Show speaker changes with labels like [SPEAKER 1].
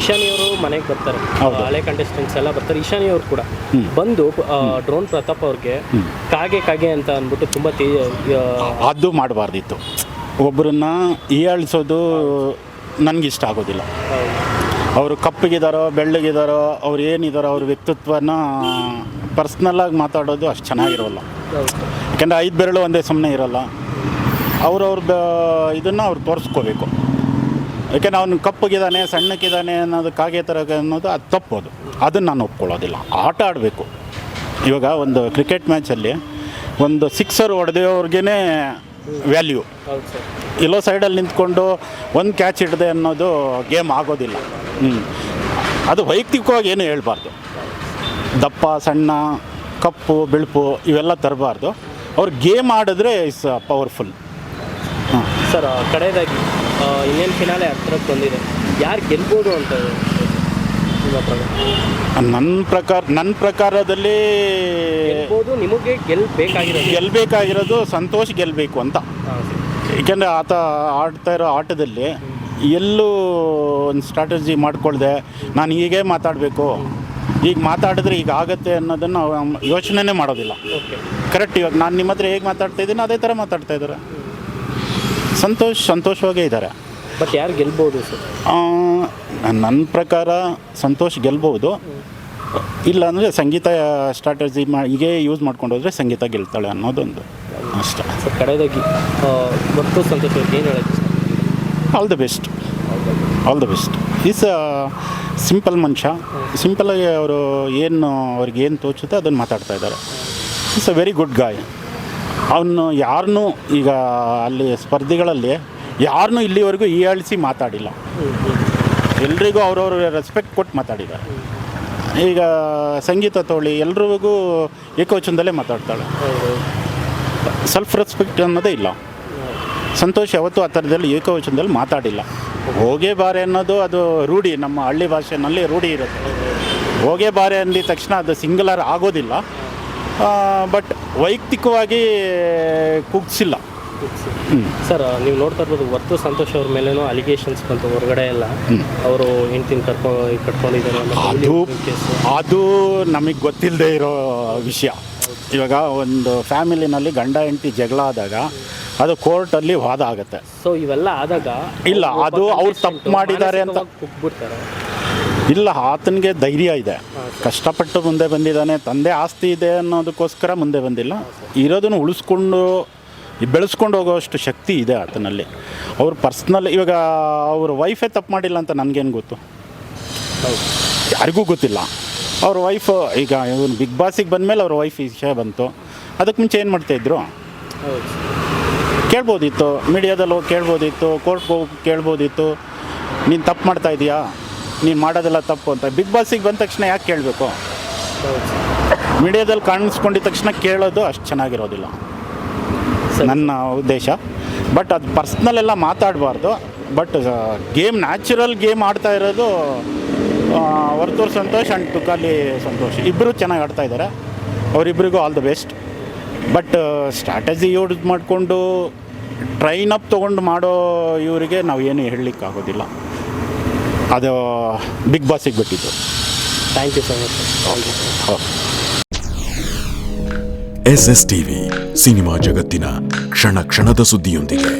[SPEAKER 1] ಇಶಾನಿ ಅವರು ಮನೆಗೆ ಬರ್ತಾರೆ. ಹಳೆ ಕಂಟೆಸ್ಟೆಂಟ್ಸ್ ಎಲ್ಲ ಬರ್ತಾರೆ. ಇಶಾನಿಯವರು ಕೂಡ ಬಂದು ಡ್ರೋನ್ ಪ್ರತಾಪ್ ಅವ್ರಿಗೆ ಕಾಗೆ ಕಾಗೆ ಅಂತ ಅಂದ್ಬಿಟ್ಟು ತುಂಬ ತೇ
[SPEAKER 2] ಅದು ಮಾಡಬಾರ್ದಿತ್ತು. ಒಬ್ಬರನ್ನ ಈಯಾಳಿಸೋದು ನನಗಿಷ್ಟ ಆಗೋದಿಲ್ಲ. ಅವರು ಕಪ್ಪಗಿದಾರೋ ಬೆಳ್ಳಗಿದಾರೋ ಅವ್ರು ಏನಿದಾರೋ ಅವ್ರ ವ್ಯಕ್ತಿತ್ವನ ಪರ್ಸ್ನಲ್ಲಾಗಿ ಮಾತಾಡೋದು ಅಷ್ಟು ಚೆನ್ನಾಗಿರೋಲ್ಲ. ಯಾಕೆಂದರೆ ಐದು ಬೆರಳು ಒಂದೇ ಸುಮ್ಮನೆ ಇರೋಲ್ಲ. ಅವ್ರವ್ರದ್ದು ಇದನ್ನು ಅವ್ರು ತೋರಿಸ್ಕೋಬೇಕು. ಯಾಕೆಂದ್ರೆ ಅವನು ಕಪ್ಪಗಿದ್ದಾನೆ, ಸಣ್ಣಕ್ಕಿದ್ದಾನೆ ಅನ್ನೋದು ಕಾಗೆ ಥರ ಅನ್ನೋದು ಅದು ತಪ್ಪೋದು ಅದನ್ನು ನಾನು ಒಪ್ಕೊಳ್ಳೋದಿಲ್ಲ. ಆಟ ಆಡಬೇಕು. ಇವಾಗ ಒಂದು ಕ್ರಿಕೆಟ್ ಮ್ಯಾಚಲ್ಲಿ ಒಂದು ಸಿಕ್ಸರ್ ಹೊಡೆದವ್ರಿಗೇ ವ್ಯಾಲ್ಯೂ ಇಲ್ಲೋ ಸೈಡಲ್ಲಿ ನಿಂತ್ಕೊಂಡು ಒಂದು ಕ್ಯಾಚ್ ಹಿಡ್ದೆ ಅನ್ನೋದು ಗೇಮ್ ಆಗೋದಿಲ್ಲ. ಹ್ಞೂ ಅದು ವೈಯಕ್ತಿಕವಾಗಿ ಏನು ಹೇಳ್ಬಾರ್ದು. ದಪ್ಪ, ಸಣ್ಣ, ಕಪ್ಪು, ಬಿಳುಪು ಇವೆಲ್ಲ ತರಬಾರ್ದು. ಅವ್ರು ಗೇಮ್ ಆಡಿದ್ರೆ ಇಸ್ ಪವರ್ಫುಲ್
[SPEAKER 1] ಹಾಂ ಸರ್ ಕಡೆಯದಾಗಿ ಇನ್ನೇನು ಫಿನಾಲೆ ಹತ್ರಕ್ಕೆ ಬಂದಿದೆ. ಯಾರು ಗೆಲ್ಬೋದು ಅಂತ ನಿಮ್ಮ ಪ್ರಕಾರ?
[SPEAKER 2] ನನ್ನ ಪ್ರಕಾರ ನನ್ನ ಪ್ರಕಾರದಲ್ಲಿ
[SPEAKER 1] ಗೆಲ್ಬೋದು ನಿಮಗೆ ಗೆಲ್ಬೇಕಾಗಿರೋದು.
[SPEAKER 2] ಗೆಲ್ಲಬೇಕಾಗಿರೋದು ಸಂತೋಷ್ ಗೆಲ್ಲಬೇಕು ಅಂತ. ಏಕೆಂದರೆ ಆತ ಆಡ್ತಾ ಇರೋ ಆಟದಲ್ಲಿ ಎಲ್ಲೂ ಒಂದು ಸ್ಟ್ರಾಟಜಿ ಮಾಡ್ಕೊಳ್ದೆ ನಾನು ಹೀಗೆ ಮಾತಾಡಬೇಕು. ಈಗ ಮಾತಾಡಿದ್ರೆ ಈಗ ಆಗುತ್ತೆ ಅನ್ನೋದನ್ನು ಯೋಚನೆನೇ ಮಾಡೋದಿಲ್ಲ. ಕರೆಕ್ಟ್ ಇವಾಗ ನಾನು ನಿಮ್ಮ ಹತ್ರ ಹೇಗೆ ಮಾತಾಡ್ತಾ ಇದ್ದೀನಿ ಅದೇ ಥರ ಮಾತಾಡ್ತಾ ಇದ್ದಾರೆ. ಸಂತೋಷ್ ಸಂತೋಷವಾಗೇ ಇದ್ದಾರೆ.
[SPEAKER 1] ಬಟ್ ಯಾರು ಗೆಲ್ಬೋದು ಸರ್?
[SPEAKER 2] ನನ್ನ ಪ್ರಕಾರ ಸಂತೋಷ್ ಗೆಲ್ಬೋದು. ಇಲ್ಲ ಅಂದರೆ ಸಂಗೀತ ಸ್ಟ್ರಾಟಜಿ ಮಾ ಹೀಗೆ ಯೂಸ್ ಮಾಡ್ಕೊಂಡು ಹೋದರೆ ಸಂಗೀತ ಗೆಲ್ತಾಳೆ ಅನ್ನೋದೊಂದು. ಅಷ್ಟೇ.
[SPEAKER 1] ಸರ್ ಕಡೆಯದಾಗಿ ಮತ್ತು ಸಂತೋಷ್ ಏನು
[SPEAKER 2] all the best all the best is simple ಮನುಷ್ಯ. ಸಿಂಪಲಾಗಿ ಅವರು ಏನು ಅವ್ರಿಗೆ ಏನು ತೋಚುತ್ತೆ ಅದನ್ನು ಮಾತಾಡ್ತಾ ಇದ್ದಾರೆ. It's a very good guy ಅವನು ಯಾರನ್ನೂ ಈಗ ಅಲ್ಲಿ ಸ್ಪರ್ಧಿಗಳಲ್ಲಿ ಯಾರನ್ನೂ ಇಲ್ಲಿವರೆಗೂ ಹೀಯಾಳಿಸಿ ಮಾತಾಡಿಲ್ಲ. ಎಲ್ರಿಗೂ ಅವ್ರವ್ರ ರೆಸ್ಪೆಕ್ಟ್ ಕೊಟ್ಟು ಮಾತಾಡಿದ್ದಾರೆ. ಈಗ ಸಂಗೀತ ತೋಳಿ ಎಲ್ರಿಗೂ ಏಕವಚನದಲ್ಲೇ ಮಾತಾಡ್ತಾಳೆ. ಸೆಲ್ಫ್ ರೆಸ್ಪೆಕ್ಟ್ ಅನ್ನೋದೇ ಇಲ್ಲ. ಸಂತೋಷ್ ಯಾವತ್ತೂ ಆ ಥರದಲ್ಲಿ ಏಕವಚನದಲ್ಲಿ ಮಾತಾಡಿಲ್ಲ. ಹೋಗೇ ಬಾರೆ ಅನ್ನೋದು ಅದು ರೂಢಿ, ನಮ್ಮ ಹಳ್ಳಿ ಭಾಷೆನಲ್ಲಿ ರೂಢಿ ಇರುತ್ತೆ. ಹೋಗೇ ಬಾರೆ ಅಂದಿದ ತಕ್ಷಣ ಅದು ಸಿಂಗುಲರ್ ಆಗೋದಿಲ್ಲ. ಬಟ್ ವೈಯಕ್ತಿಕವಾಗಿ ಕುಗ್ಸಿಲ್ಲ.
[SPEAKER 1] ಸರ್ ನೀವು ನೋಡ್ತಾ ಇರ್ಬೋದು ವರ್ತು ಸಂತೋಷ್ ಅವ್ರ ಮೇಲೇನೋ ಅಲಿಗೇಷನ್ಸ್ ಬಂತು ಹೊರಗಡೆ ಎಲ್ಲ. ಅವರು ಹೆಂಡ್ತಿನ ಕರ್ಕೊ ಕಟ್ಕೊಂಡಿದ್ದಾರೆ
[SPEAKER 2] ಅದು ಅದು ನಮಗೆ ಗೊತ್ತಿಲ್ಲದೆ ಇರೋ ವಿಷಯ. ಇವಾಗ ಒಂದು ಫ್ಯಾಮಿಲಿನಲ್ಲಿ ಗಂಡ ಹೆಂಡತಿ ಜಗಳ ಆದಾಗ ಅದು ಕೋರ್ಟಲ್ಲಿ ವಾದ ಆಗುತ್ತೆ.
[SPEAKER 1] ಸೊ ಇವೆಲ್ಲ ಆದಾಗ
[SPEAKER 2] ಇಲ್ಲ, ಅದು ಅವ್ರು ತಪ್ಪು ಮಾಡಿದ್ದಾರೆ ಅಂತ-
[SPEAKER 1] ಕುಗ್ಬಿಡ್ತಾರೆ.
[SPEAKER 2] ಇಲ್ಲ, ಆತನಿಗೆ ಧೈರ್ಯ ಇದೆ. ಕಷ್ಟಪಟ್ಟು ಮುಂದೆ ಬಂದಿದ್ದಾನೆ, ತಂದೆ ಆಸ್ತಿ ಇದೆ ಅನ್ನೋದಕ್ಕೋಸ್ಕರ ಮುಂದೆ ಬಂದಿಲ್ಲ. ಇರೋದನ್ನು ಉಳಿಸ್ಕೊಂಡು, ಬೆಳೆಸ್ಕೊಂಡು ಹೋಗೋಷ್ಟು ಶಕ್ತಿ ಇದೆ ಆತನಲ್ಲಿ. ಅವ್ರ ಪರ್ಸ್ನಲ್, ಇವಾಗ ಅವ್ರ ವೈಫೇ ತಪ್ಪು ಮಾಡಿಲ್ಲ ಅಂತ ನನಗೇನು ಗೊತ್ತು? ಯಾರಿಗೂ ಗೊತ್ತಿಲ್ಲ. ಅವ್ರ ವೈಫ್ ಈಗ ಇವನು ಬಿಗ್ ಬಾಸಿಗೆ ಬಂದಮೇಲೆ ಅವ್ರ ವೈಫ್ ವಿಷಯ ಬಂತು. ಅದಕ್ಕೆ ಮುಂಚೆ ಏನು ಮಾಡ್ತಾಯಿದ್ರು ಕೇಳ್ಬೋದಿತ್ತು, ಮೀಡಿಯಾದಲ್ಲಿ ಹೋಗಿ ಕೇಳ್ಬೋದಿತ್ತು ಕೋರ್ಟ್ಗೆ ಹೋಗಿ ಕೇಳ್ಬೋದಿತ್ತು. ನೀನು ತಪ್ಪು ಮಾಡ್ತಾ ಇದೀಯಾ? ನೀನು ಮಾಡೋದೆಲ್ಲ ತಪ್ಪು ಅಂತ. ಬಿಗ್ ಬಾಸಿಗೆ ಬಂದ ತಕ್ಷಣ ಯಾಕೆ ಕೇಳಬೇಕು? ಮೀಡಿಯಾದಲ್ಲಿ ಕಾಣಿಸ್ಕೊಂಡಿದ ತಕ್ಷಣ ಕೇಳೋದು ಅಷ್ಟು ಚೆನ್ನಾಗಿರೋದಿಲ್ಲ. ನನ್ನ ಉದ್ದೇಶ. ಬಟ್ ಅದು ಪರ್ಸ್ನಲ್ ಎಲ್ಲ ಮಾತಾಡಬಾರ್ದು. ಬಟ್ ಗೇಮ್ ನ್ಯಾಚುರಲ್ ಗೇಮ್ ಆಡ್ತಾ ಇರೋದು ವರ್ತೂರ್ ಸಂತೋಷ್ ಆ್ಯಂಡ್ ತುಕಾಲಿ ಸಂತೋಷ್. ಇಬ್ಬರು ಚೆನ್ನಾಗಿ ಆಡ್ತಾ ಇದ್ದಾರೆ ಅವರಿಬ್ಬರಿಗೂ all the best but strategy use ಮಾಡಿಕೊಂಡು ಟ್ರೈನ್ ಅಪ್ ತೊಗೊಂಡು ಮಾಡೋ ಇವರಿಗೆ ನಾವು ಏನು ಹೇಳಲಿಕ್ಕಾಗೋದಿಲ್ಲ. ಅದು ಬಿಗ್ ಬಾಸಿಗೆ ಬಿಟ್ಟಿದ್ದು
[SPEAKER 1] thank you so much
[SPEAKER 2] okay
[SPEAKER 3] S S TV cinema ಜಗತ್ತಿನ ಕ್ಷಣ ಕ್ಷಣದ ಸುದ್ದಿಯೊಂದಿಗೆ.